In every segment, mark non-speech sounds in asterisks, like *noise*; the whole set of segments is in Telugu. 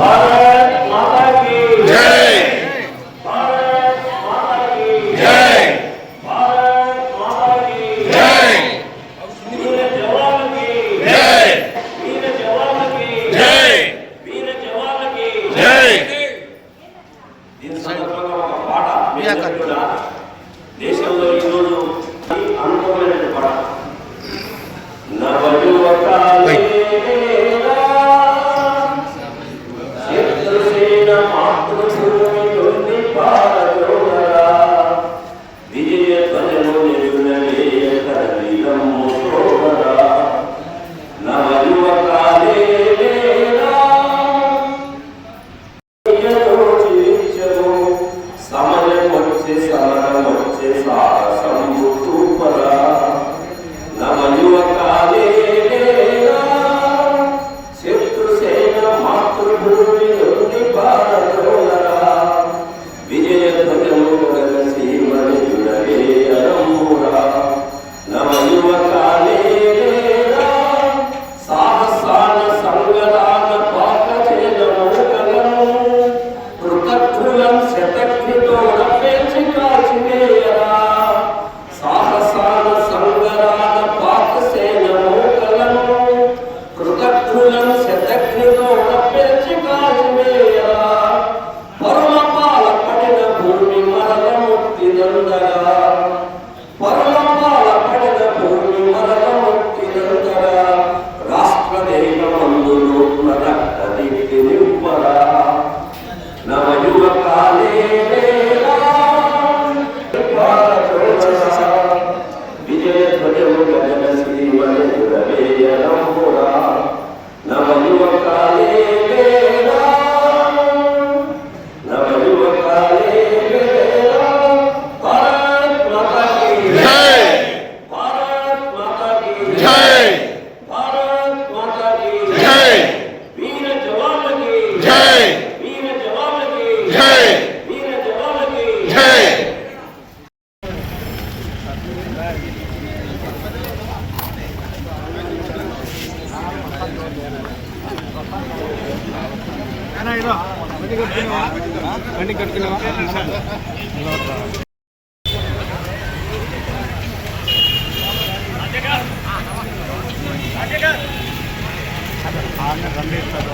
भारत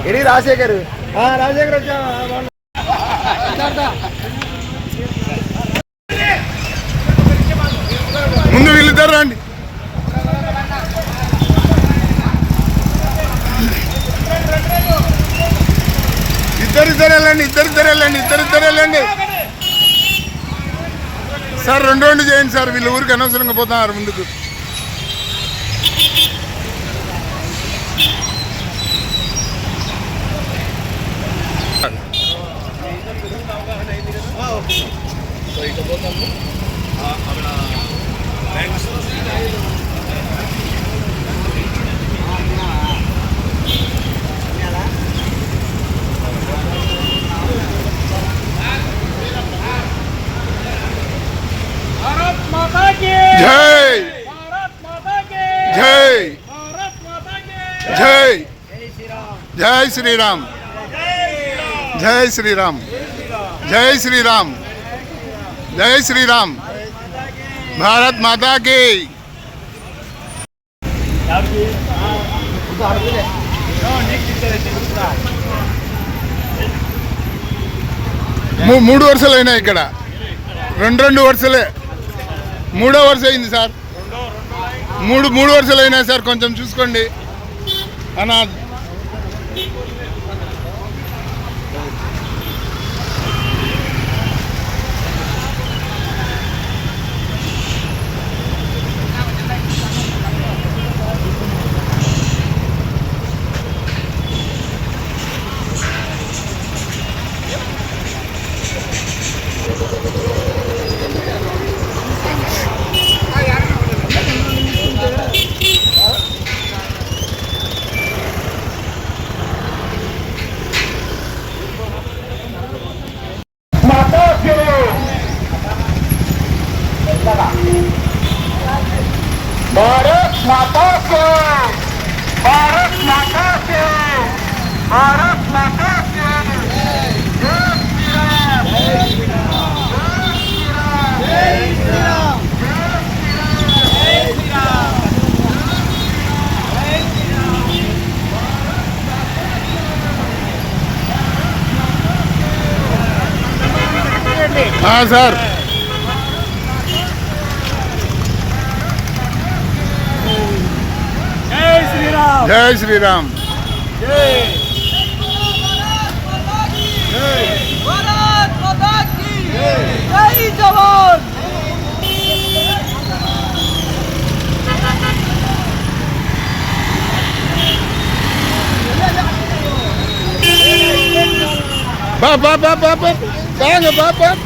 ఇది రాజశేఖర్. రాజశేఖర్ వచ్చా ముందు వీళ్ళిద్దరు రండి. ఇద్దరు ఇద్దరు వెళ్ళండి ఇద్దరు ఇద్దరు వెళ్ళండి ఇద్దరు ఇద్దరు వెళ్ళండి సార్ రెండు రెండు చేయండి సార్ వీళ్ళు ఊరికి అనవసరంగా పోతున్నారు ముందుకు. శ్రీరామ్. జై శ్రీరామ్. జై శ్రీరామ్. జై శ్రీరామ్. భారత్ మాతాకి మూడు వరుసలు అయినాయి ఇక్కడ. రెండు రెండు వరుసలే. మూడో వరుస అయింది సార్. మూడు మూడు వరుసలు అయినాయి సార్ కొంచెం చూసుకోండి. అన్నా ஆ சார் ஜெய் ஸ்ரீராம் ஜெய் ஜவான் Bop, bop, bop, bop, bop. Bang, bop, bop.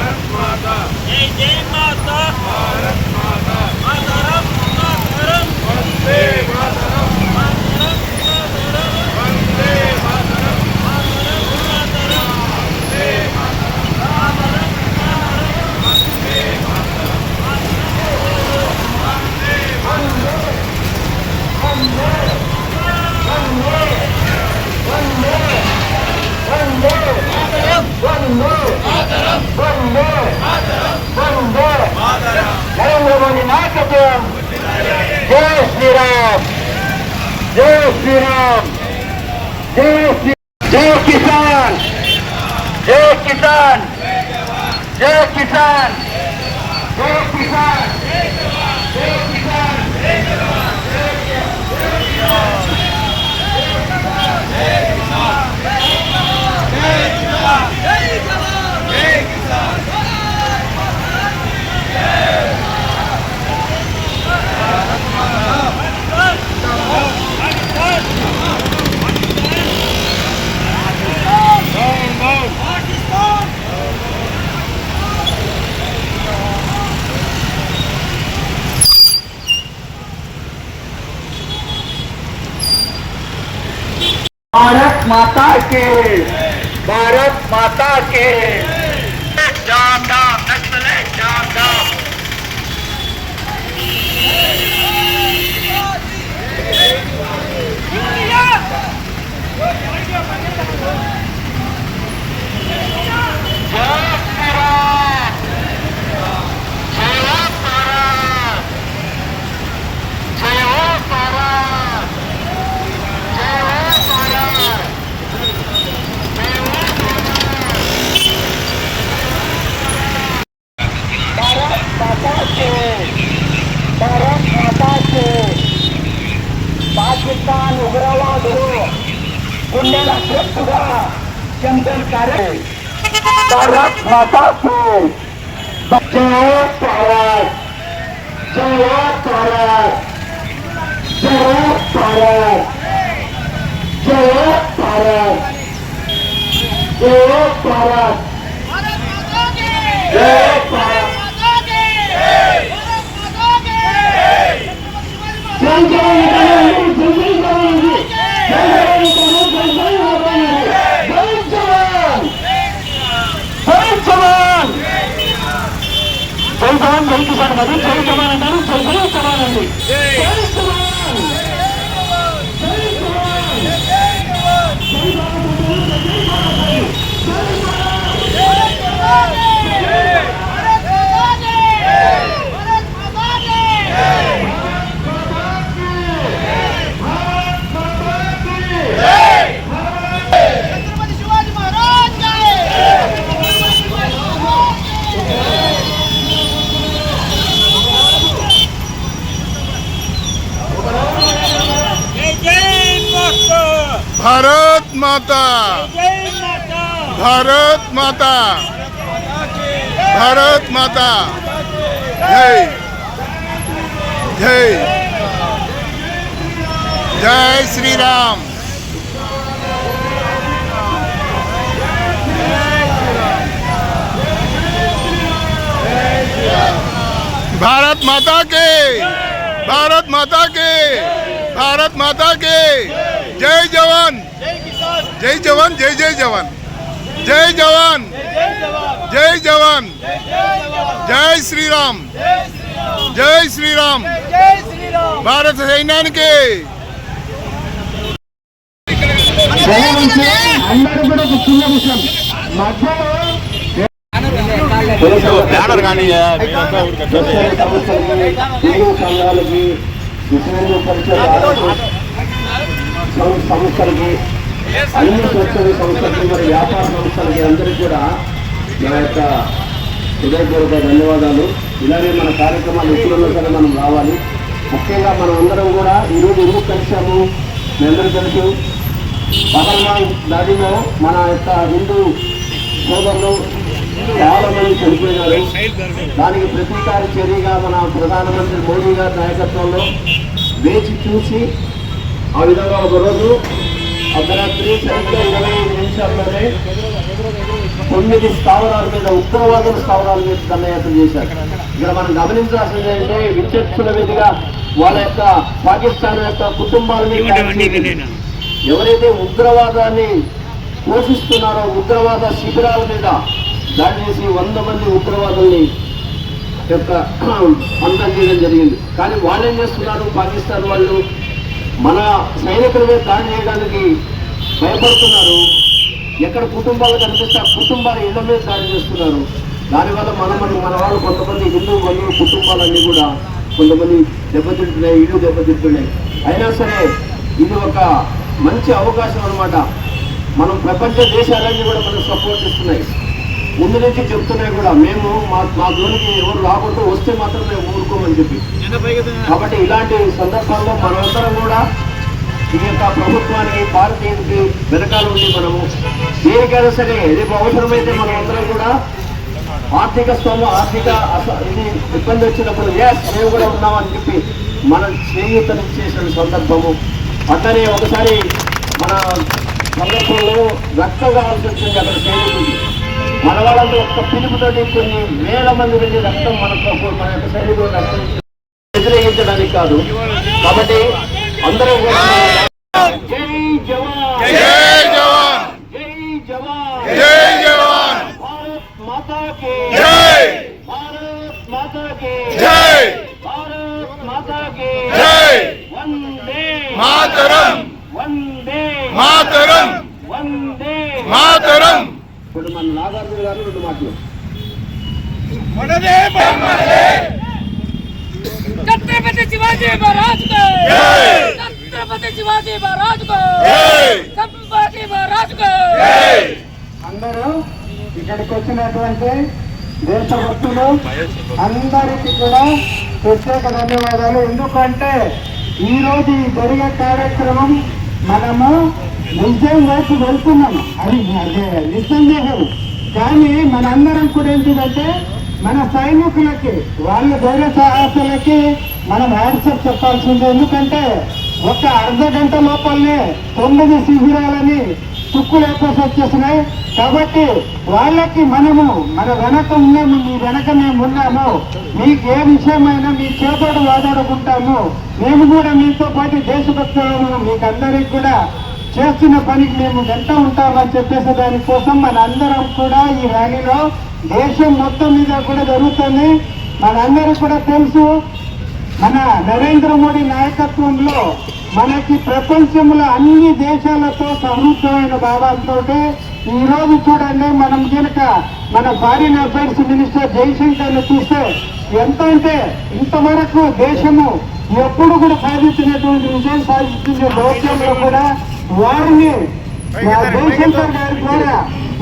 Bharat మాత. జై జై మాతా భారత్ మాతా మాతరం మాతరం వందే మాతరం మాతరం మాతరం వందే మాతరం మాతరం మాతరం వందే మాతరం మాతరం మాతరం వందే మాతరం నరేంద్ర మోదీ నాయకత్వం జై శ్రీరామ్ జై శ్రీరామ్ జై శ్రీ జై కిసాన్ జై కిసాన్ జై కిసాన్ జై కిసాన్ జై भारत माता के। भारत माता के। जाम జై చదువు కాదు చదువు జవాన్ అండి माता। भारत माता। जय। जय। जय श्री राम भारत माता के। भारत माता के। भारत माता के। जय जवान। जय जवान, जय जय जवान। జై జవాన్. జై జవాన్. జై శ్రీరామ్. జై శ్రీరామ్. భారత సైన్యానికి. బ్యానర్ కానీ సంస్థలకి అన్ని స్వచ్ఛంద సంస్థలకు మరి వ్యాపార సంస్థలకి అందరికీ కూడా నా యొక్క హృదయపూర్వక ధన్యవాదాలు. ఇలానే మన కార్యక్రమాలు ఎప్పుడున్నా సరే మనం రావాలి. ముఖ్యంగా మనం అందరం కూడా ఈరోజు ఎందుకు కలిసాము మీ అందరూ తెలుసు. పహల్మాన్ దాడిలో మన యొక్క హిందూ సోదరులు చాలా మంది చనిపోయినారు. దానికి ప్రతీకార చర్యగా మన ప్రధానమంత్రి మోడీ గారి నాయకత్వంలో వేచి చూసి ఆ విధంగా ఒకరోజు అర్ధరాత్రి సరిగ్గా ఇరవై ఐదు నిమిషాల్లోనే తొమ్మిది స్థావరాల మీద ఉగ్రవాదుల స్థావరాల మీద దండయాత్ర చేశారు. ఇక్కడ మనం గమనించాల్సింది ఏంటంటే విచక్షణ విధిగా వాళ్ళ యొక్క పాకిస్తాన్ యొక్క కుటుంబాలని కాల్చేది. ఎవరైతే ఉగ్రవాదాన్ని పోషిస్తున్నారో ఉగ్రవాద శిబిరాల మీద దాడి చేసి వంద మంది ఉగ్రవాదుల్ని యొక్క *clears throat* అంతం చేయడం జరిగింది. కానీ వాళ్ళు ఏం చేస్తున్నారు? పాకిస్తాన్ వాళ్ళు మన సైనికుల దాడి చేయడానికి భయపడుతున్నారు. ఎక్కడ కుటుంబాలు కనిపిస్తే ఆ కుటుంబాల ఇళ్ళ మీద దాడి చేస్తున్నారు. దానివల్ల మన మన మన వాళ్ళు కొంతమంది హిందూ బంధువుల కుటుంబాలన్నీ కూడా కొంతమంది దెబ్బతింటున్నాయి ఇల్లు దెబ్బతింటున్నాయి. అయినా సరే ఇది ఒక మంచి అవకాశం అన్నమాట. మనం ప్రపంచ దేశాలన్నీ కూడా మనకు సపోర్ట్ ఇస్తున్నాయి. ముందు నుంచి చెప్తున్నాయి కూడా మేము మా మా జోలికి ఎవరు రాకుండా వస్తే మాత్రం మేము ఊరుకోమని చెప్పి. కాబట్టి ఇలాంటి సందర్భాల్లో మనందరం కూడా ఈ యొక్క ప్రభుత్వానికి భారతీయునికి వెనకాల ఉంది మనము దేనికైనా సరే రేపు అవసరమైతే మనం అందరం కూడా ఆర్థిక స్థోమ ఆర్థిక ఇది ఇబ్బంది వచ్చినప్పుడు ఎస్ మేము కూడా ఉన్నామని చెప్పి మనం చేయూతను చేసిన సందర్భము. అట్లనే ఒకసారి మన సందర్భంలో రక్తం కావాల్సి వచ్చింది అక్కడ సైనికుడికి మన వాళ్ళంతా ఒక్క పిలుపుతోటి కొన్ని వేల మంది వెళ్ళి రక్తం మనకు మన యొక్క సైనికులు రక్తం వ్యతిరేకించడానికి కాదు. కాబట్టి అందరూ కూడా జై జవాన్. జై జవాన్. జై జవాన్. జై జవాన్. భారత్ మాతా కే. జై. భారత్ మాతా కే. జై. భారత్ మాతా కే. జై. వందే. మాతరం. వందే. మాతరం. వందే. మాతరం. ఇప్పుడు మన నాగార్జున గారు రెండు మాటలు छत्रपति शिवाजी महाराज को जय। छत्रपति शिवाजी महाराज को जय। संभाजी महाराज को అందరూ ఇక్కడికి వచ్చినటువంటి దేశభక్తులు అందరికీ కూడా ప్రత్యేక ధన్యవాదాలు ఎందుకంటే ఈ రోజు ఈ జరిగే కార్యక్రమం మనము నిజం వైపు వెళ్తున్నాం. అది అదే నిస్సందేహం. కానీ మనందరం కూడా ఏంటిదంటే మన సైనికులకి వాళ్ళ ధైర్య సాహసాలకి మనం వాట్సాప్ చెప్పాల్సింది. ఎందుకంటే ఒక అర్ధ గంట లోపలనే తొమ్మిది శిబిరాలని తుక్కు లేకపోతే వచ్చేసినాయి కాబట్టి వాళ్ళకి మనము మన వెనక ఉన్నాము మీ వెనక మేము ఉన్నాము. మీకు ఏ విషయమైనా మీ చేతోడు వాదాడుకుంటాము మేము కూడా మీతో పాటు దేశభక్తులను మీకు అందరికీ కూడా చేస్తున్న పనికి మేము వెంట ఉంటామని చెప్పేసి దానికోసం మన అందరం కూడా ఈ ర్యాలీలో దేశం మొత్తం మీద కూడా జరుగుతుంది. మనందరికి కూడా తెలుసు మన నరేంద్ర మోడీ నాయకత్వంలో మనకి ప్రపంచంలో అన్ని దేశాలతో సమృద్ధమైన భావాలతో ఈరోజు చూడండి మనం కనుక మన ఫారిన్ అఫైర్స్ మినిస్టర్ జయశంకర్ను చూస్తే ఎంత అంటే ఇంతవరకు దేశము ఎప్పుడు కూడా సాధించినటువంటి విజయం సాధించిన దౌత్యంలో కూడా వారిని ఆ జైశంకర్ గారి ద్వారా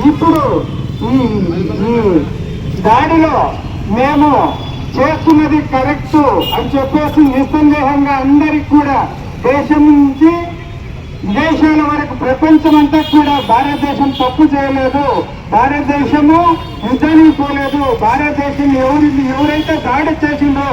ఇప్పుడు ఈ దాడిలో మేము చేస్తున్నది కరెక్ట్ అని చెప్పేసి నిస్సందేహంగా అందరికి కూడా దేశం నుంచి విదేశాల వరకు ప్రపంచం అంతా కూడా భారతదేశం తప్పు చేయలేదు భారతదేశము యుద్ధానికి పోలేదు భారతదేశం ఎవరి ఎవరైతే దాడి చేసిందో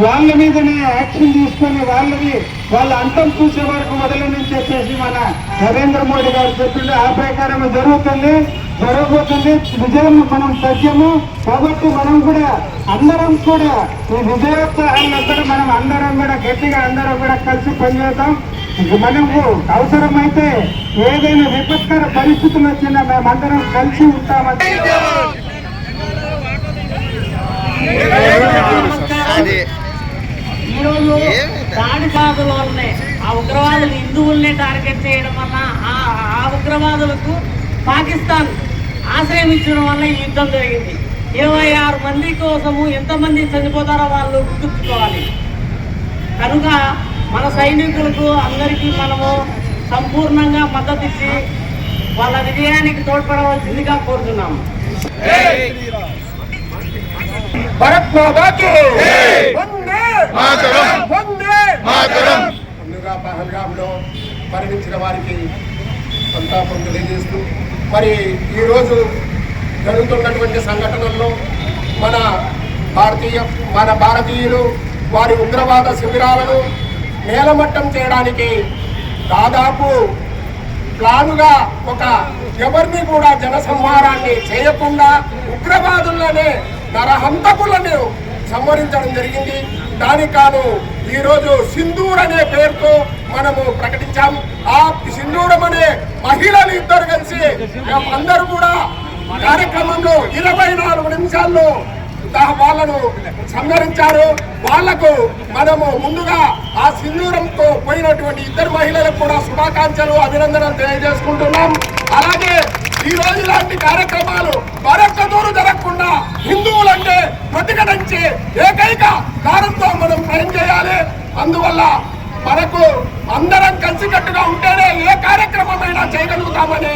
వాళ్ళ మీదనే యాక్షన్ తీసుకొని వాళ్ళని వాళ్ళ అంతం చూసే వరకు వదలని చెప్పేసి మన నరేంద్ర మోడీ గారు చెప్పిండు. ఆ ప్రకారం జరుగుతుంది జరగబోతుంది. విజయం మనం సత్యము. కాబట్టి మనం కూడా అందరం కూడా ఈ విజయోత్సాహాల్లో కూడా మనం అందరం కూడా గట్టిగా అందరం కూడా కలిసి పనిచేద్దాం. మనకు అవసరమైతే ఏదైనా విపత్కర పరిస్థితులు వచ్చినా మేమందరం కలిసి ఉంటామని ఈరోజు దాడి బాధల వల్లనే ఆ ఉగ్రవాదులు హిందువుల్నే టార్గెట్ చేయడం వల్ల ఆ ఆ ఉగ్రవాదులకు పాకిస్తాన్ ఆశ్రయం ఇచ్చడం వల్ల ఈ యుద్ధం జరిగింది. ఇరవై ఆరు మంది కోసము ఎంతమంది చనిపోతారో వాళ్ళు గుర్తుంచుకోవాలి. కనుక మన సైనికులకు అందరికీ మనము సంపూర్ణంగా మద్దతు ఇచ్చి వాళ్ళ విజయానికి తోడ్పడవలసిందిగా కోరుతున్నాము భరత్ మాతాకి వందే మాతరం. వందే మాతరం. ముందుగా పహల్గాంలో మరణించిన వారికి సంతాపం తెలియజేస్తూ మరి ఈరోజు జరుగుతున్నటువంటి సంఘటనల్లో మన భారతీయ మన భారతీయులు వారి ఉగ్రవాద శిబిరాలను నేలమట్టం చేయడానికి దాదాపు ప్లానుగా ఒక ఎవరిని కూడా జనసంహారాన్ని చేయకుండా ఉగ్రవాదులనే నరహంతకులను సంహరించడం జరిగింది. దానికి కాను ఈరోజు సింధూర్ అనే పేరుతో మనము ప్రకటించాం. ఆ సింధూరం అనే మహిళలు ఇద్దరు కలిసి అందరూ కూడా కార్యక్రమంలో ఇరవై నాలుగు నిమిషాల్లో వాళ్ళను సంహరించారు. వాళ్ళకు మనము ముందుగా ఆ సింధూరంతో పోయినటువంటి ఇద్దరు మహిళలకు కూడా శుభాకాంక్షలు అభినందనలు తెలియజేసుకుంటున్నాం. అలాగే ఈ రోజు ఇలాంటి కార్యక్రమాలు మరొక్క దూరం జరగకుండా హిందువులంటే ప్రతిఘటించి ఏకైక కారంతో మనం పని చేయాలి. అందువల్ల మనకు అందరం కలిసికట్టుగా ఉంటేనే ఏ కార్యక్రమమైనా చేయగలుగుతామని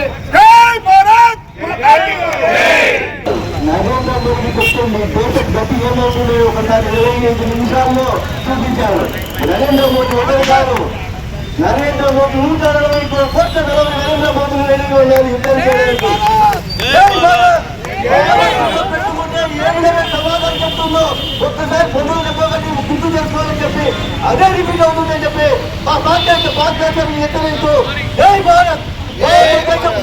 నరేంద్ర మోడీ చెప్తే మీ దేశ గతి ఏమవుతుందో ఒకసారి ఇరవై ఐదు నిమిషాల్లో చూపించారు. నరేంద్ర మోడీ ఒకరు కాదు. నరేంద్ర మోదీ నూట నలభై కోట్ల నలభై నరేంద్ర మోడీ రెడీ ఉన్నారు యుద్ధం చేయడానికి. ఒక్కసారి చెప్పబట్టి గుర్తు చేసుకోవాలని చెప్పి అదే రిపీట్ అవుతుందని చెప్పి మా పాఠ్యాంశ పాఠ్యాంశాన్ని హెచ్చరిస్తూ జై భారత్! ఏ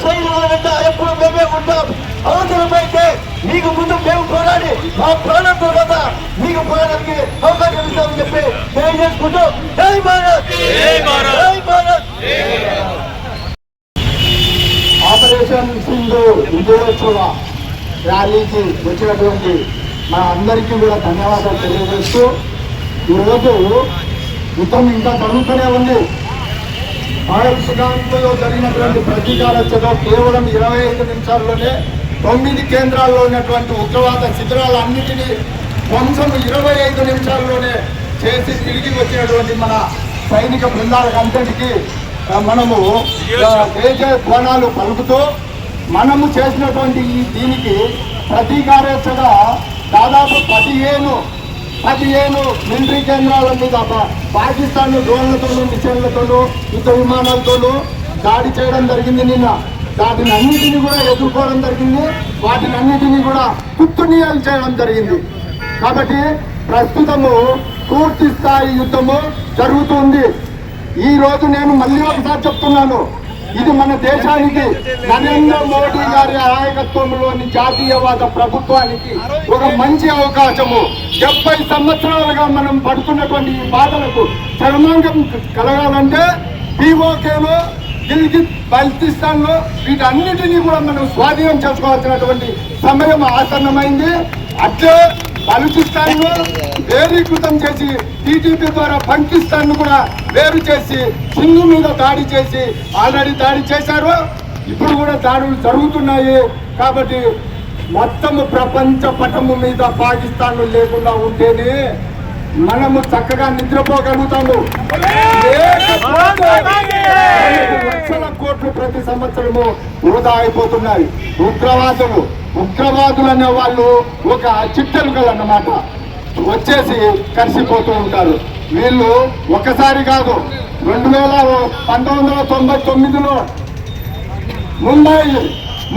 సైనికుల వెంట ఎప్పుడు మేమే ఉంటాం. అవసరమైతే మీకు ముందు మేము పోరాడి మా ప్రాణంతో కదా మీకు పోరాడానికి అవకాశం ఇస్తామని చెప్పి తెలియజేసుకుంటూ జై భారత్! జై భారత్! జై భారత్! ఆపరేషన్ సింధు విజయోత్సవ ర్యాలీకి వచ్చినటువంటి మా అందరికీ కూడా ధన్యవాదాలు తెలియజేస్తూ ఈరోజు యుద్ధం ఇంకా జరుగుతూనే ఉంది. భారతదేశంలో జరిగినటువంటి ప్రతీకార చర్య కేవలం ఇరవై ఐదు నిమిషాల్లోనే తొమ్మిది కేంద్రాల్లో ఉన్నటువంటి ఉగ్రవాద శిబిరాలన్నిటినీ ధ్వంసం ఇరవై ఐదు నిమిషాల్లోనే చేసి తిరిగి వచ్చినటువంటి మన సైనిక బృందాలకంతటికీ మనము ఆ, కోణాలు పలుకుతూ మనము చేసినటువంటి ఈ దీనికి ప్రతీకారేచ్చగా దాదాపు పదిహేను పదిహేను మిలిటరీ కేంద్రాల మీద పాకిస్తాన్ డ్రోన్లతోనూ మిషన్లతోనూ యుద్ధ విమానాలతోనూ దాడి చేయడం జరిగింది నిన్న. వాటిని అన్నిటినీ కూడా ఎదుర్కోవడం జరిగింది. వాటిని అన్నిటినీ కూడా కుత్తునీయాలు చేయడం జరిగింది. కాబట్టి ప్రస్తుతము పూర్తి స్థాయి యుద్ధము జరుగుతుంది. ఈ రోజు నేను మళ్ళీ ఒకసారి చెప్తున్నాను. ఇది మన దేశానికి నరేంద్ర మోడీ గారి నాయకత్వంలోని జాతీయవాద ప్రభుత్వానికి ఒక మంచి అవకాశము. డెబ్బై సంవత్సరాలుగా మనం పడుతున్నటువంటి ఈ బాధలకు చర్మాంగం కలగాలంటే పీఓకేలో గిల్గిత్ బల్తిస్తాన్లో వీటన్నిటినీ కూడా మనం స్వాధీనం చేసుకోవాల్సినటువంటి సమయం ఆసన్నమైంది. అట్లే బలుచిస్తాన్లో వేరీకృతం చేసి టీటీపీ ద్వారా పంకిస్తాన్ను కూడా వేరు చేసి సింధు మీద దాడి చేసి ఆల్రెడీ దాడి చేశారు. ఇప్పుడు కూడా దాడులు జరుగుతున్నాయి. కాబట్టి మొత్తము ప్రపంచ పటము మీద పాకిస్తాన్ లేకుండా ఉంటేనే మనము చక్కగా నిద్రపోగలుగుతాము. లక్షల కోట్లు ప్రతి సంవత్సరము వృధా అయిపోతున్నాయి. ఉగ్రవాదులు ఉగ్రవాదులు అనే వాళ్ళు ఒక చిట్టెలుకలు అన్నమాట. వచ్చేసి కలిసిపోతూ ఉంటారు. వీళ్ళు ఒకసారి కాదు రెండు వేల పంతొమ్మిది వందల తొంభై తొమ్మిదిలో ముంబై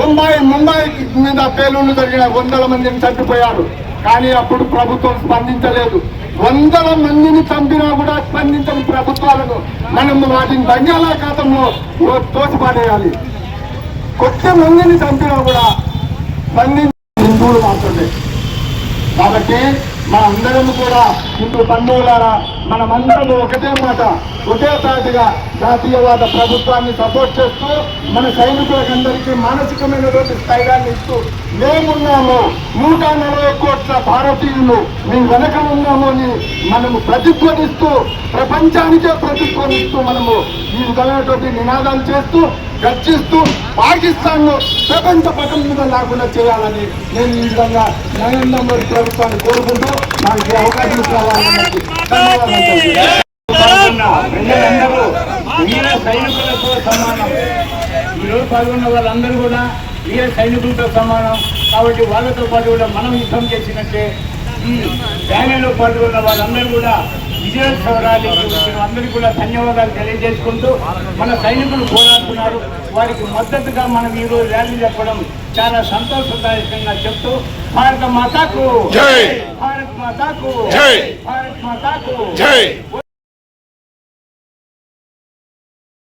ముంబై ముంబై మీద పేలుళ్ళు జరిగిన వందల మందిని చనిపోయారు కానీ అప్పుడు ప్రభుత్వం స్పందించలేదు. వందల మందిని చంపినా కూడా స్పందించని ప్రభుత్వాలను మనం వాటిని బంగాళాఖాతంలో తోసిపాడేయాలి కొత్త మందిని చంపినా కూడా స్పందించిన హిందువులు మాత్రమే. కాబట్టి మా అందరం కూడా హిందూ బంధువులారా మనమందరూ ఒకటే మాట ఒకే తాటిగా జాతీయవాద ప్రభుత్వాన్ని సపోర్ట్ చేస్తూ మన సైనికులకందరికీ మానసికమైనటువంటి స్థైర్యాన్ని ఇస్తూ మేమున్నాము. నూట నలభై కోట్ల భారతీయులు మేము వెనక ఉన్నాము అని మనము ప్రతిధ్వనిస్తూ ప్రపంచానికే ప్రతిధ్వనిస్తూ మనము ఈ విధమైనటువంటి నినాదాలు చేస్తూ చర్చిస్తూ పాకిస్తాన్ను ప్రపంచ పటం మీద లేకుండా చేయాలని నేను ఈ విధంగా నరేంద్ర మోడీ ప్రభుత్వాన్ని కోరుకుంటూ నాకు అవకాశం ఇవ్వాలని ధన్యవాదాలు. ప్రజలందరూ వీర సైనికులతో సమానం. ఈరోజు పాల్గొన్న వాళ్ళందరూ కూడా వీర సైనికులతో సమానం. కాబట్టి వాళ్ళతో పాటు కూడా మనం యుద్ధం చేసినట్టే ఈ ర్యాలీలో పాల్గొన్న వాళ్ళందరూ కూడా విజయోత్సవరానికి వచ్చిన అందరికీ కూడా ధన్యవాదాలు తెలియజేసుకుంటూ మన సైనికులు పోరాడుతున్నారు వారికి మద్దతుగా మనం ఈ రోజు ర్యాలీ చెప్పడం చాలా సంతోషదాయకంగా చెప్తూ భారత మాతాకు! భారత్ మాతాకు! భారత్ మాతాకు!